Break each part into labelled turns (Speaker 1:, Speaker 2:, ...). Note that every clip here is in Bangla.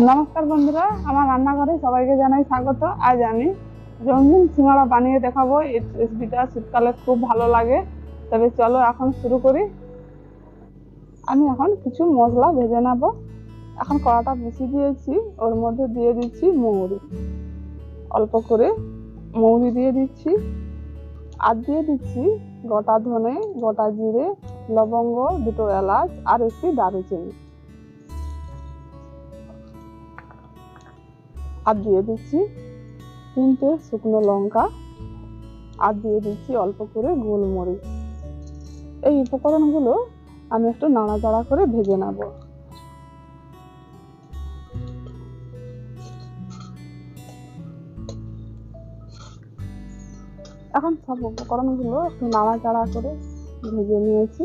Speaker 1: নমস্কার বন্ধুরা, আমার রান্নাঘরে সবাইকে জানাই স্বাগত। আজ আমি রঙিন সিঙ্গাড়া বানিয়ে দেখাবো। এই রেসিপিটা শীতকালে খুব ভালো লাগে। তবে চলো এখন শুরু করি। আমি এখন কিছু মশলা ভেজে নেব। এখন কড়াটা বেশি দিয়েছি। ওর মধ্যে দিয়ে দিচ্ছি মৌরি। অল্প করে মৌরি দিয়ে দিচ্ছি। আর দিয়ে দিচ্ছি গোটা ধনে, গোটা জিরে, লবঙ্গ, দুটো এলাচ আর একটি দারুচিনি। আর দিয়ে দিচ্ছি তিনটে শুকনো লঙ্কা আর দিয়ে দিচ্ছি অল্প করে গোলমরিচ। এই উপকরণগুলো আমি একটু নাড়াচাড়া করে ভেজে নেব। এখন সব উপকরণগুলো একটু নাড়াচাড়া করে ভেজে নিয়েছি।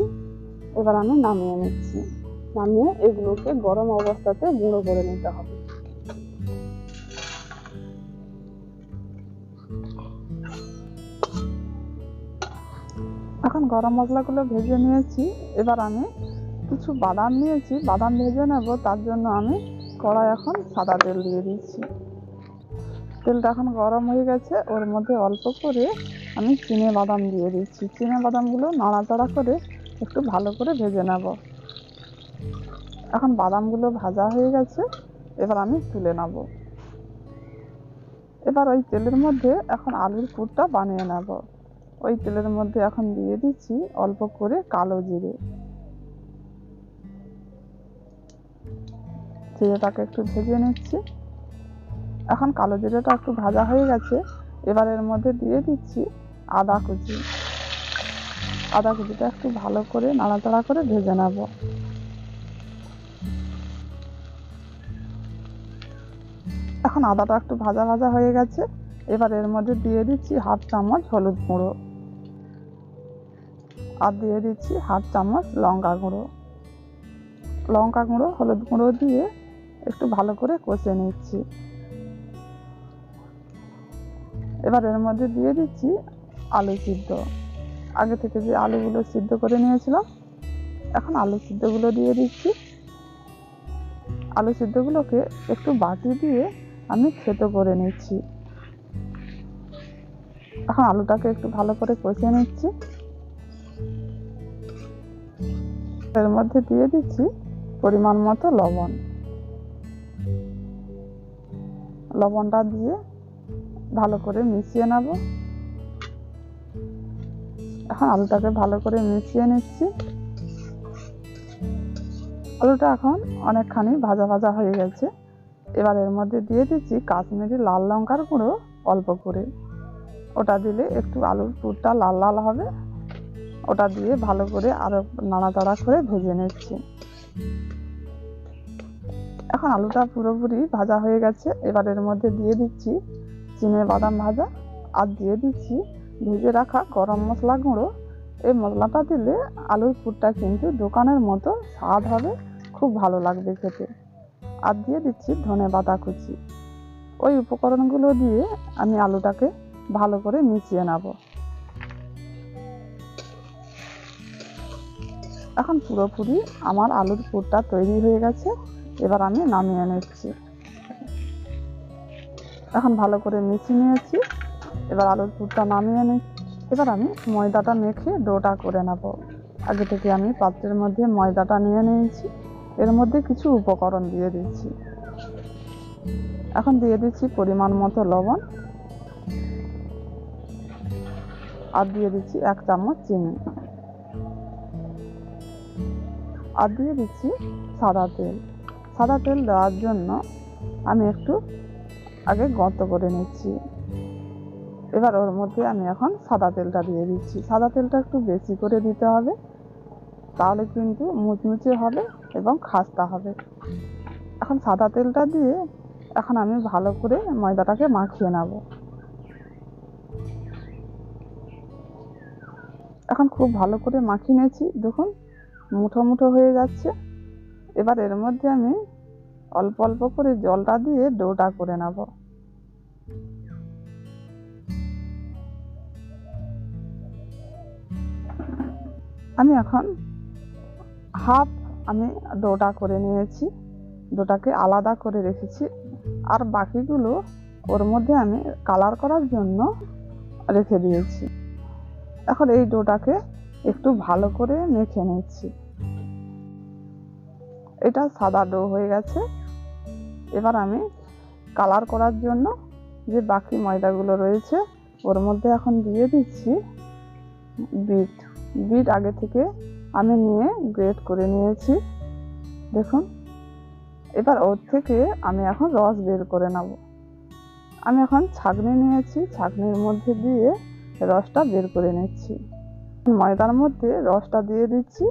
Speaker 1: এবার আমি নামিয়ে নিচ্ছি। নামিয়ে এগুলোকে গরম অবস্থাতে গুঁড়ো করে নিতে হবে। এখন গরম মশলাগুলো ভেজে নিয়েছি। এবার আমি কিছু বাদাম নিয়েছি। বাদাম ভেজে নেব, তার জন্য আমি কড়াই এখন সাদা তেল দিয়ে দিচ্ছি। তেলটা এখন গরম হয়ে গেছে, ওর মধ্যে অল্প করে আমি চিনে বাদাম দিয়ে দিচ্ছি। চিনে বাদামগুলো নাড়াচাড়া করে একটু ভালো করে ভেজে নেব। এখন বাদামগুলো ভাজা হয়ে গেছে, এবার আমি তুলে নেব। এবার ওই তেলের মধ্যে এখন আলুর পুরটা বানিয়ে নেব। ওই তেলের মধ্যে এখন দিয়ে দিচ্ছি অল্প করে কালো জিরে। জিরেটাকে একটু ভেজে নিচ্ছি। এখন কালো জিরেটা একটু ভাজা হয়ে গেছে, এবার এর মধ্যে দিয়ে দিচ্ছি আদা কুচি। আদা কুচিটা একটু ভালো করে নাড়াচাড়া করে ভেজে নেব। এখন আদাটা একটু ভাজা ভাজা হয়ে গেছে, এবার এর মধ্যে দিয়ে দিচ্ছি হাফ চামচ হলুদ গুঁড়ো। আর দিয়ে দিচ্ছি হাফ চামচ লঙ্কা গুঁড়ো। লঙ্কা গুঁড়ো, হলুদ গুঁড়ো দিয়ে একটু ভালো করে কষে নিচ্ছি। এবার এর মধ্যে দিয়ে দিচ্ছি আলু সিদ্ধ। আগে থেকে যে আলুগুলো সিদ্ধ করে নিয়েছিলাম, এখন আলু সিদ্ধগুলো দিয়ে দিচ্ছি। আলু সিদ্ধগুলোকে একটু বাটি দিয়ে আমি থেতো করে নিচ্ছি। এখন আলুটাকে একটু ভালো করে কষে নিচ্ছি। এর মধ্যে দিয়ে দিচ্ছি পরিমাণ মতো লবণ। লবণটা দিয়ে ভালো করে মিশিয়ে নেব। এখন আলুটাকে ভালো করে মিশিয়ে নিচ্ছি। আলুটা এখন অনেকখানি ভাজা ভাজা হয়ে গেছে। এবার এর মধ্যে দিয়ে দিচ্ছি কাশ্মীরি লাল লঙ্কার গুঁড়ো অল্প করে। ওটা দিলে একটু আলুর পুরটা লাল লাল হবে। ওটা দিয়ে ভালো করে আরও নাড়াচাড়া করে ভেজে নিচ্ছি। এখন আলুটা পুরোপুরি ভাজা হয়ে গেছে। এবার এর মধ্যে দিয়ে দিচ্ছি চিনে বাদাম ভাজা আর দিয়ে দিচ্ছি ভেজে রাখা গরম মশলা গুঁড়ো। এই মশলাটা দিলে আলুর পুরটা কিন্তু দোকানের মতো স্বাদ হবে, খুব ভালো লাগবে খেতে। আর দিয়ে দিচ্ছি ধনে পাতা কুচি। ওই উপকরণগুলো দিয়ে আমি আলুটাকে ভালো করে মিশিয়ে নেব। এখন পুরোপুরি আমার আলুর পুরটা তৈরি হয়ে গেছে। এবার আমি নামিয়ে নিচ্ছি। এখন ভালো করে মিশিয়ে নিয়েছি। এবার আলুর পুরটা নামিয়ে নিচ্ছি এবার আমি ময়দাটা মেখে ডোটা করে নেব। আগে থেকে আমি পাত্রের মধ্যে ময়দাটা নিয়ে নিয়েছি। এর মধ্যে কিছু উপকরণ দিয়ে দিচ্ছি। এখন দিয়ে দিচ্ছি পরিমাণ মতো লবণ। আর দিয়ে দিচ্ছি এক চামচ চিনি। আর দিয়ে দিচ্ছি সাদা তেল। সাদা তেল দেওয়ার জন্য আমি একটু আগে গর্ত করে নিচ্ছি। এবার ওর মধ্যে আমি এখন সাদা তেলটা দিয়ে দিচ্ছি। সাদা তেলটা একটু বেশি করে দিতে হবে, তাহলে কিন্তু মুচমুচে হবে এবং খাস্তা হবে। এখন সাদা তেলটা দিয়ে এখন আমি ভালো করে ময়দাটাকে মাখিয়ে নেব। এখন খুব ভালো করে মাখিয়ে নিয়েছি। দেখুন মুঠো মুঠো হয়ে যাচ্ছে। এবার এর মধ্যে আমি অল্প অল্প করে জলটা দিয়ে ডোটা করে নেব। আমি এখন হাফ আমি ডোটা করে নিয়েছি। ডোটাকে আলাদা করে রেখেছি। আর বাকিগুলো ওর মধ্যে আমি কালার করার জন্য রেখে দিয়েছি। এখন এই ডোটাকে একটু ভালো করে মেখে নিচ্ছি। এটা সাদা ডো হয়ে গেছে। এবার আমি কালার করার জন্য যে বাকি ময়দাগুলো রয়েছে, ওর মধ্যে এখন দিয়ে দিচ্ছি বিট। বিট আগে থেকে আমি নিয়ে গ্রেট করে নিয়েছি। দেখুন, এবার ওর থেকে আমি এখন রস বের করে নেব। আমি এখন ছাঁকনি নিয়েছি, ছাঁকনির মধ্যে দিয়ে রসটা বের করে নিচ্ছি। ময়দার মধ্যে রসটা দিয়ে দিচ্ছি।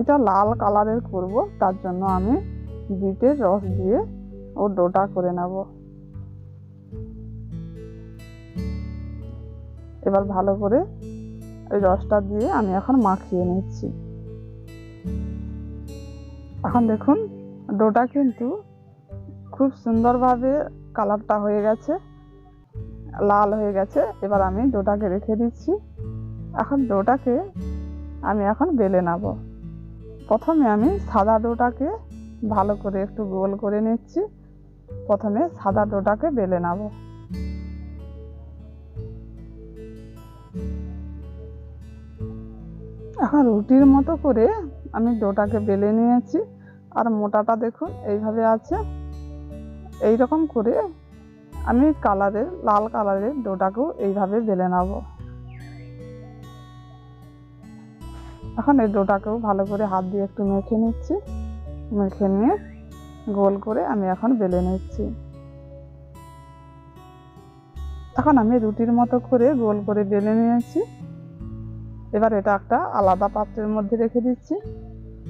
Speaker 1: এটা লাল কালারের করব, তার জন্য আমি বিটের রস দিয়ে ও ডোটা করে নেব। এবার ভালো করে এই রসটা দিয়ে আমি এখন মাখিয়ে নিচ্ছি। এখন দেখুন, ডোটা কিন্তু খুব সুন্দরভাবে কালারটা হয়ে গেছে, লাল হয়ে গেছে, এবার আমি ডোটাকে রেখে দিচ্ছি। এখন ডোটাকে আমি এখন বেলে নেব। প্রথমে আমি সাদা ডোটাকে ভালো করে একটু গোল করে নিচ্ছি। প্রথমে সাদা ডোটাকে বেলে নেব। এখন রুটির মতো করে আমি ডোটাকে বেলে নিয়েছি। আর মোটাটা দেখুন, এইভাবে আছে। এই রকম করে আমি কালারের, লাল কালারের ডোটাকেও এইভাবে বেলে নেব। এখন এই ডোটাকেও ভালো করে হাত দিয়ে একটু মেখে নিচ্ছি। মেখে নিয়ে গোল করে আমি এখন বেলে নিচ্ছি। এখন আমি রুটির মতো করে গোল করে বেলে নিয়েছি। এবার এটা একটা আলাদা পাত্রের মধ্যে রেখে দিচ্ছি।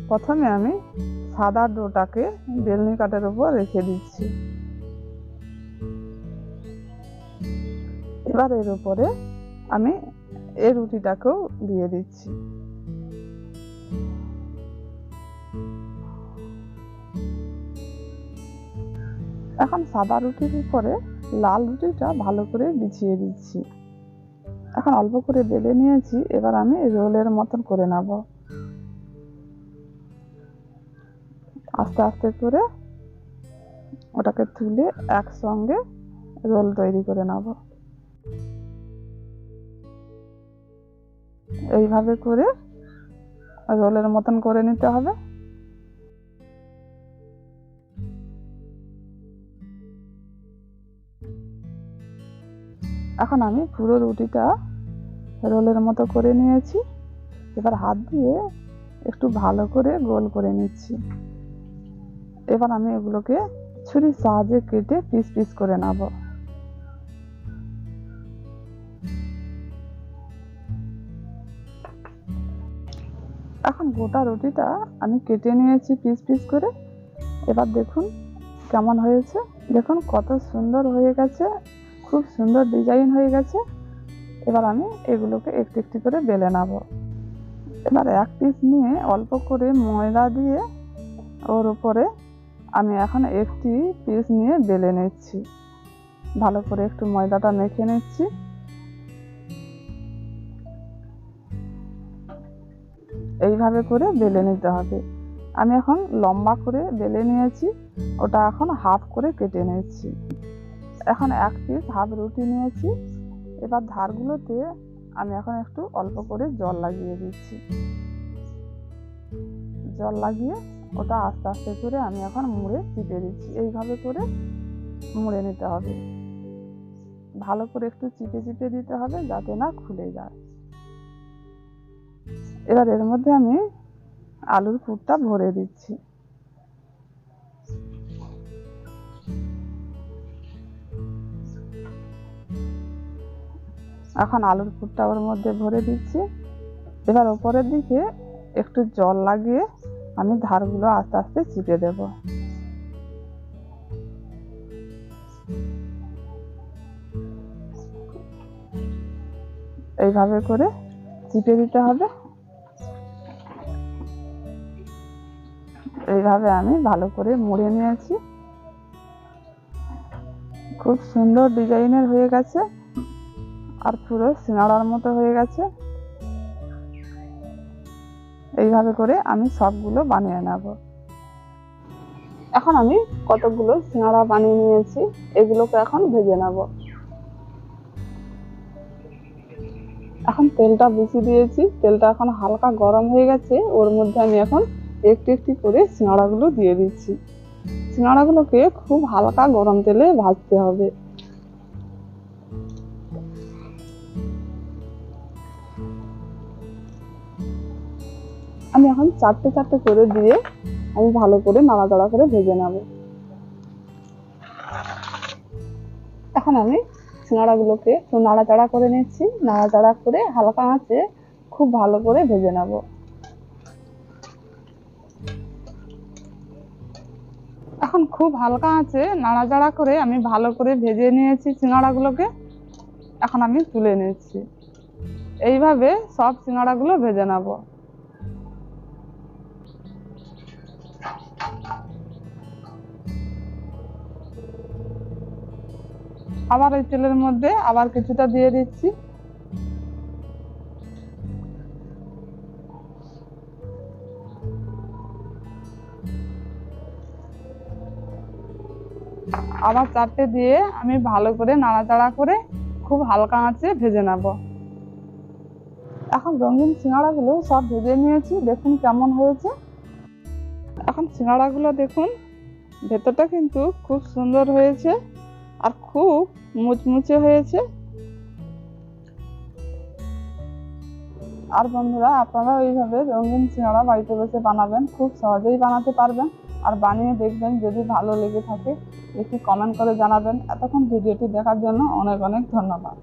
Speaker 1: প্রথমে আমি সাদা ডোটাকে বেলনি কাঠের উপর রেখে দিচ্ছি। এবার এর উপরে আমি এই রুটিটাকেও দিয়ে দিচ্ছি। এখন সাদা রুটির উপরে লাল রুটিটা ভালো করে বিছিয়ে দিচ্ছি। এখন অল্প করে বেলে নিয়েছি, এবার আমি রোলের মতন করে নেব। আস্তে আস্তে করে ওটাকে তুলে একসঙ্গে রোল তৈরি করে নেব। এইভাবে করে রোলের মতন করে নিতে হবে। এখন আমি পুরো রুটিটা রোলের মতো করে নিয়েছি। এবার হাত দিয়ে একটু ভালো করে গোল করে নিচ্ছি। এবার আমি এগুলোকে ছুরির সাহায্যে কেটে পিস পিস করে নেব। এখন গোটা রুটিটা আমি কেটে নিয়েছি পিস পিস করে। এবার দেখুন কেমন হয়েছে। দেখুন কত সুন্দর হয়ে গেছে, খুব সুন্দর ডিজাইন হয়ে গেছে। এবার আমি এগুলোকে একটু একটু করে বেলে নেব। এবার এক পিস নিয়ে অল্প করে ময়দা দিয়ে ওর উপরে আমি এখন একটি পিস নিয়ে বেলে নিচ্ছি। ভালো করে একটু ময়দাটা মেখে নিচ্ছি। এইভাবে করে বেলে নিতে হবে। আমি এখন লম্বা করে বেলে নিয়েছি, ওটা এখন হাফ করে কেটে নিয়েছি। এখন এক পিস হাফ রুটি নিয়েছি। এবার ধারগুলোতে আমি এখন একটু অল্প করে জল লাগিয়ে দিচ্ছি। জল লাগিয়ে ওটা আস্তে আস্তে করে আমি এখন মুড়ে চিপে দিচ্ছি। এইভাবে করে মুড়ে নিতে হবে। ভালো করে একটু চিপে চিপে দিতে হবে যাতে না খুলে যায়। এবার এর মধ্যে আমি আলুর পুরটা ভরে দিচ্ছি। এখন আলুর পুরটা ওর মধ্যে ভরে দিচ্ছি। এবার ওপরের দিকে একটু জল লাগিয়ে আমি ধারগুলো আস্তে আস্তে চিপে দেব। এইভাবে করে চিপে দিতে হবে। এইভাবে আমি ভালো করে মুড়ে নিয়েছি। খুব সুন্দর ডিজাইনের হয়ে গেছে আর পুরো সিঙ্গাড়ার মতো হয়ে গেছে। এইভাবে করে আমি সবগুলো বানিয়ে নেব। এখন আমি কতগুলো সিঙ্গাড়া বানিয়ে নিয়েছি, এগুলোকে এখন ভেজে নেব। এখন তেলটা বেশি দিয়েছি, তেলটা এখন হালকা গরম হয়ে গেছে, ওর মধ্যে আমি এখন একটু একটু করে সিঙ্গাড়াগুলো দিয়ে দিচ্ছি। সিঙ্গাড়াগুলোকে খুব হালকা গরম তেলে ভাজতে হবে। আমি এখন চারটে চারটে করে দিয়ে আমি ভালো করে নাড়াচাড়া করে ভেজে নেব। এখন আমি সিঙ্গাড়াগুলোকে একটু নাড়াচাড়া করে নিচ্ছি। নাড়াচাড়া করে হালকা আঁচে খুব ভালো করে ভেজে নেব। এখন খুব হালকা আছে, নাড়াচাড়া করে আমি ভালো করে ভেজে নিয়েছি সিঙ্গাড়াগুলোকে এখন আমি তুলে নিচ্ছি। এইভাবে সব সিঙ্গাড়াগুলো ভেজে নেব। আবার এই তেলের মধ্যে আবার কিছুটা দিয়ে দিচ্ছি। আবার চারটে দিয়ে আমি ভালো করে নাড়াচাড়া করে খুব হালকা আঁচে ভেজে নেব। এখন রঙিন সিঙ্গাড়াগুলো সব ভেজে নিয়েছি, দেখুন কেমন হয়েছে। এখন সিঙ্গাড়াগুলো দেখুন, ভেতরটা কিন্তু খুব সুন্দর হয়েছে আর খুব মুচমুচে হয়েছে। আর বন্ধুরা, আপনারা ওইভাবে রঙিন সিঙ্গাড়া বাড়িতে বসে বানাবেন, খুব সহজেই বানাতে পারবেন। আর বানিয়ে দেখবেন যদি ভালো লেগে থাকে। একটি কমেন্ট করে জানাবেন। এতক্ষণ ভিডিওটি দেখার জন্য অনেক অনেক ধন্যবাদ।